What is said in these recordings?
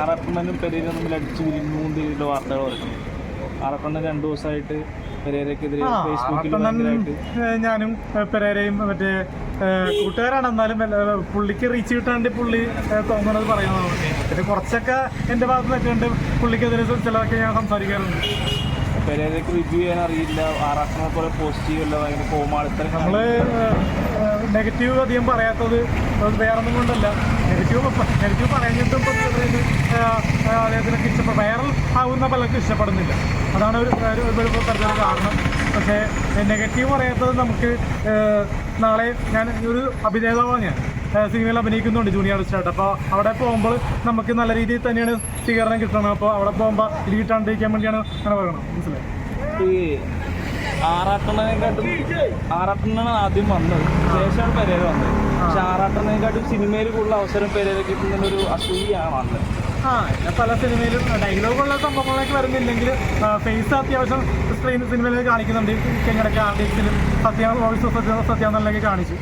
ആറാട്ടണ്ണനും പെരേരും തമ്മിൽ അടിച്ചു പിരിഞ്ഞു രീതിയിലുള്ള വാർത്തകൾ ആറാട്ടണ്ണൻ രണ്ടു ദിവസമായിട്ട് പെരേരക്കെതിരെ ഫേസ്ബുക്കിൽ ഞാനും പെരേരയും മറ്റേ കൂട്ടുകാരാണ്. എന്നാലും പുള്ളിക്ക് റീച്ച് കിട്ടാണ്ട് പുള്ളി തോന്നുന്നത് പറയുന്നതാണ്. പിന്നെ കുറച്ചൊക്കെ എന്റെ ഭാഗത്ത് നിൽക്കുന്നുണ്ട് പുള്ളിക്കെതിരെ ചിലതൊക്കെ ഞാൻ സംസാരിക്കാറുണ്ട്. പെരേരക്ക് റിവ്യൂ ചെയ്യാൻ അറിയില്ല. ആറാക്കണ പോലെ പോസിറ്റീവ് അല്ല ഭയങ്കര കോമാളിത്തരം നമ്മൾ നെഗറ്റീവ് അധികം പറയാത്തത് വേറൊന്നും കൊണ്ടല്ല. നെഗറ്റീവ് നെഗറ്റീവ് ഏഹ്, അദ്ദേഹത്തിനൊക്കെ ഇഷ്ടപ്പെടും. വൈറൽ ആവുന്ന പലർക്കും ഇഷ്ടപ്പെടുന്നില്ല. അതാണ് ഒരു ഒരു കാരണം. പക്ഷേ നെഗറ്റീവ് പറയാത്തത് നമുക്ക് നാളെ ഞാൻ ഒരു അഭിനേതാവാണ് ഞാൻ. സിനിമയിൽ അഭിനയിക്കുന്നുണ്ട് ജൂനിയർ ആർട്ടിസ്റ്റായിട്ട്. അപ്പോൾ അവിടെ പോകുമ്പോൾ നമുക്ക് നല്ല രീതിയിൽ തന്നെയാണ് സ്വീകരണം കിട്ടണം. അപ്പോൾ അവിടെ പോകുമ്പോൾ ഇത് കിട്ടാണ്ടിരിക്കാൻ വേണ്ടിയാണ് അങ്ങനെ പറയണം മനസ്സിലായി? ഈ ആറാട്ടണ്ണനെക്കാട്ടും ആറാട്ടണ്ണനാണ് ആദ്യം വന്നത്. ശേഷമാണ് പെരേര വന്നത്. പക്ഷെ ആറാട്ടണ്ണനെക്കാട്ടും സിനിമയിൽ കൂടുതൽ അവസരം പെരേര കിട്ടുന്നൊരു അസൂയാണ് വന്നത് ആ പല സിനിമയിലും ഡയലോഗുള്ള സംഭവങ്ങളിലേക്ക് വരുന്നില്ലെങ്കിൽ ഫേസ് അത്യാവശ്യം സ്ക്രീൻ സിനിമയിൽ കാണിക്കുന്നുണ്ട്. കഴിഞ്ഞിടയ്ക്ക് ആർട്ടിസ്റ്റിലും സത്യ വോയിസ് സത്യ സത്യാന്നലൊക്കെ കാണിച്ചു.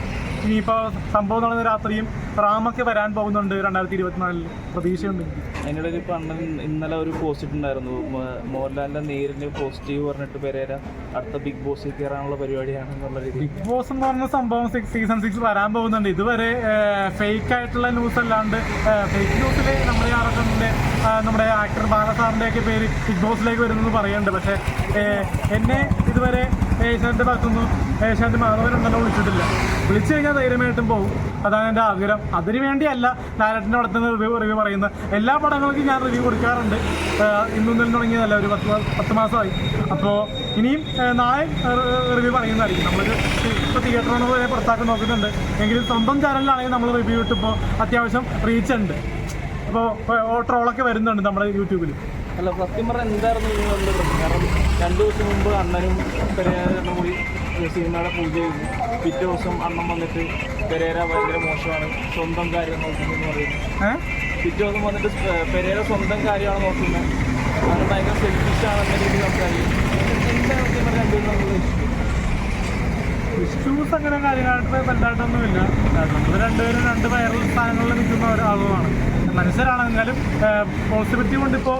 ഇനിയിപ്പോൾ സംഭവം നടന്ന രാത്രിയും റാമൊക്കെ വരാൻ പോകുന്നുണ്ട് രണ്ടായിരത്തി ഇരുപത്തിനാലിൽ. പ്രതീക്ഷയുണ്ട്. എന്നോട് ഒരു അണ്ണൻ ഇന്നലെ ഒരു പോസ്റ്റ് ഇട്ടുണ്ടായിരുന്നു. മോ- മോഹൻലാലിന്റെ നേരിന്റെ പോസിറ്റീവ് പറഞ്ഞിട്ട് പെരേര അടുത്ത ബിഗ് ബോസിൽ കയറാനുള്ള പരിപാടിയാണ് ബിഗ് ബോസ് എന്ന് പറഞ്ഞ സംഭവം സിക്സ് സീസൺ സിക്സ് വരാൻ പോകുന്നുണ്ട്. ഇതുവരെ ഫേക്ക് ആയിട്ടുള്ള ന്യൂസ് അല്ലാണ്ട് ഫേക്ക് ന്യൂസിൽ നമ്മുടെ ആറക്കന്റെ നമ്മുടെ ആക്ടർ ബാലസാറിന്റെ ഒക്കെ പേര് ബിഗ് ബോസിലേക്ക് വരുന്നെന്ന് പറയുന്നുണ്ട്. പക്ഷേ എന്നെ ഇതുവരെ ഏഷ്യാന്റെ ഭാഗത്തുനിന്നും ഏഷ്യാന്റെ മാധവനുണ്ടല്ലോ വിളിച്ചിട്ടില്ല. വിളിച്ചു കഴിഞ്ഞാൽ ധൈര്യമായിട്ടും പോകും അതാണ് എന്റെ ആഗ്രഹം. അതിനു വേണ്ടിയല്ല നാരായണന്റെ അടുത്ത് നിന്ന് റിവ്യൂ റിവ്യൂ പറയുന്നത്. എല്ലാ പടങ്ങൾക്കും ഞാൻ റിവ്യൂ കൊടുക്കാറുണ്ട്. ഏഹ്, ഇന്നും ഇന്നലെ തുടങ്ങിയതല്ല ഒരു പത്ത് പത്ത് മാസമായി. അപ്പോൾ ഇനിയും നാളെ റിവ്യൂ പറയുന്നതായിരിക്കും. നമ്മൾ ഇപ്പോൾ തിയേറ്ററാണ് വരെ പുറത്താക്കാൻ നോക്കുന്നുണ്ട് എങ്കിലും സ്വന്തം ചാനലിലാണെങ്കിൽ നമ്മൾ റിവ്യൂ ഇട്ടിപ്പോൾ അത്യാവശ്യം റീച്ച് ഉണ്ട്. അപ്പോൾ ട്രോളൊക്കെ വരുന്നുണ്ട് നമ്മുടെ യൂട്യൂബിൽ അല്ല സത്യം പറഞ്ഞാൽ എന്തായിരുന്നു നിങ്ങൾ പ്രശ്നം കാരണം രണ്ടു ദിവസം മുമ്പ് അണ്ണനും പെരേരനും കൂടി സിനിമയുടെ പൂജ ചെയ്തു പിറ്റേ ദിവസം അണ്ണൻ വന്നിട്ട് പെരേര ഭയങ്കര മോശമാണ് സ്വന്തം കാര്യം നോക്കുന്നതെന്ന് പറയുന്നു. പിറ്റേ ദിവസം വന്നിട്ട് പെരേര സ്വന്തം കാര്യമാണ് നോക്കുന്നത്. അത് ഭയങ്കര സെൽഫിഷാണ് എന്ന രീതിയിൽ സംസാരിക്കും എന്താണ് സത്യം പറഞ്ഞാൽ രണ്ടു ദിവസം ഇഷ്യൂസ് അങ്ങനെ കാര്യങ്ങളായിട്ട് വലുതായിട്ടൊന്നുമില്ല. നമ്മൾ രണ്ടുപേരും രണ്ട് വൈറൽ സ്ഥാനങ്ങളിൽ നിൽക്കുന്ന ഒരാളുമാണ്. മനുഷ്യരാണെങ്കിലും പോസിറ്റിവിറ്റി കൊണ്ട് ഇപ്പോൾ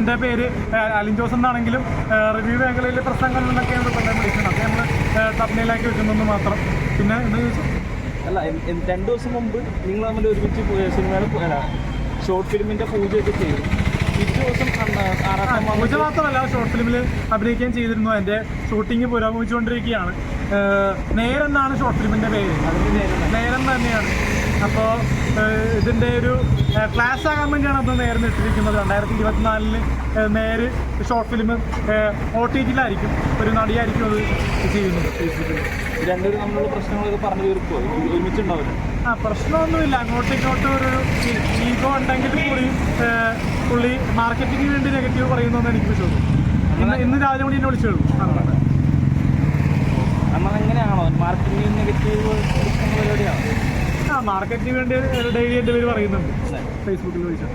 എന്റെ പേര് അലിൻ ജോസ് എന്നാണെങ്കിലും റിവ്യൂ മേഖലയിൽ പ്രശ്നങ്ങളിലൊക്കെയാണ് നിന്നൊക്കെ എന്നെ വിളിക്കുന്നത്. അപ്പോൾ നമ്മൾ തപ്നയിലാക്കി വെക്കുന്നതെന്ന് മാത്രം. പിന്നെ എന്താ ചോദിച്ചാൽ അല്ല രണ്ടു ദിവസം മുമ്പ് നിങ്ങൾ തമ്മിൽ ഒരുമിച്ച് സിനിമയുടെ അല്ല ഷോർട്ട് ഫിലിമിന്റെ പൂജയൊക്കെ ചെയ്തു. പൂജ മാത്രമല്ല ഷോർട്ട് ഫിലിമിൽ അഭിനയിക്കുകയും ചെയ്തിരുന്നു. എന്റെ ഷൂട്ടിംഗ് പുരോഗമിച്ചുകൊണ്ടിരിക്കുകയാണ്. നേരെന്നാണ് ഷോർട്ട് ഫിലിമിന്റെ പേര്. നേരം തന്നെയാണ്. അപ്പോൾ ഇതിന്റെ ഒരു ക്ലാസ് ആകാൻ വേണ്ടിയാണ് അത് നേരം ഇട്ടിരിക്കുന്നത്. രണ്ടായിരത്തി ഇരുപത്തിനാലിന് Neru short film O T ടിയിലായിരിക്കും. ഒരു നടിയായിരിക്കും അത് ചെയ്യുന്നത്. രണ്ടുപേരും നമ്മളുടെ പ്രശ്നങ്ങളൊക്കെ പറഞ്ഞു തീർക്കുമോ ഒരുമിച്ചുണ്ടാവില്ല. ആ പ്രശ്നമൊന്നുമില്ല. അങ്ങോട്ടും ഇങ്ങോട്ടും ഒരു ഈഗോ ഉണ്ടെങ്കിൽ കൂടി പുള്ളി മാർക്കറ്റിങ്ങിന് വേണ്ടി നെഗറ്റീവ് പറയുന്നതെന്ന് എനിക്ക് വിശ്വസിക്കും ഇന്ന് ഇന്ന് രാവിലെ കൂടി എന്നെ വിളിച്ചോളൂ. നമ്മളെങ്ങനെയാണോ മാർക്കറ്റിംഗ് നെഗറ്റീവ് മാർക്കറ്റിന് വേണ്ടി ഡെയിലി എന്റെ പേര് പറയുന്നുണ്ട്. ഫേസ്ബുക്കിൽ വിളിച്ചു.